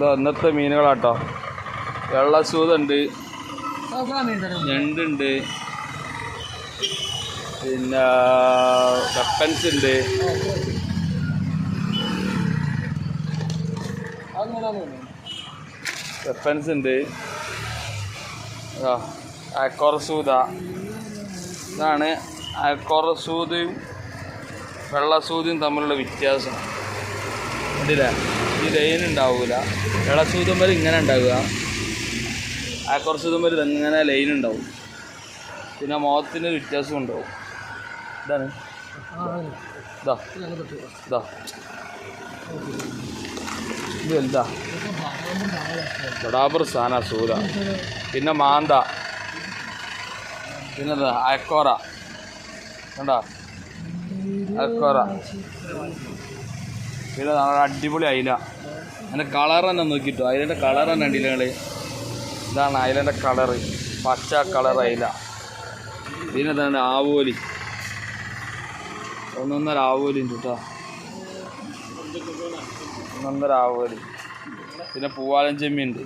എന്താ ഇന്നത്തെ മീനുകളാട്ടോ. വെള്ളസൂതുണ്ട് ഞണ്ടുണ്ട്. പിന്നെ കപ്പൻസ് ഉണ്ട് കപ്പൻസ് ഉണ്ട് അക്കോറസൂത ഇതാണ് അക്കോറസൂതയും വെള്ളസൂതയും തമ്മിലുള്ള വ്യത്യാസം. കണ്ടില്ലേ? ഈ ലൈൻ ഉണ്ടാവില്ല വെള്ളസൂതമ്പൽ ഇങ്ങനെ ഉണ്ടാവുക. അക്കോറസൂതമ്പൽ ഇതെങ്ങനെ ലൈൻ ഉണ്ടാവും പിന്നെ മുഖത്തിന് വ്യത്യാസം ഉണ്ടാവും. ഇതാണ്. ഇതാ. ഇതാ. വലുതാ. ബടാബർ സാന സൂര പിന്നെ മാന്ത. പിന്നെ അക്കോറ കണ്ട? അയക്കോറ. പിന്നെ നല്ല അടിപൊളി അയില. അതിന്റെ കളർ തന്നെ നോക്കിയിട്ടു അയിലന്റെ കളർ തന്നെ ഉണ്ടല്ലേ ഞങ്ങൾ ഇതാണ് അയിലന്റെ കളറ് പച്ച കളർ അയില. പിന്നെ തന്നെ ആവോലി. ഒന്നൊന്നര ആവോലി ഉണ്ട് കേട്ടോ ഒന്നൊന്നര ആവോലി. പിന്നെ പൂവാലൻ ചെമ്മീൻ ഉണ്ട്.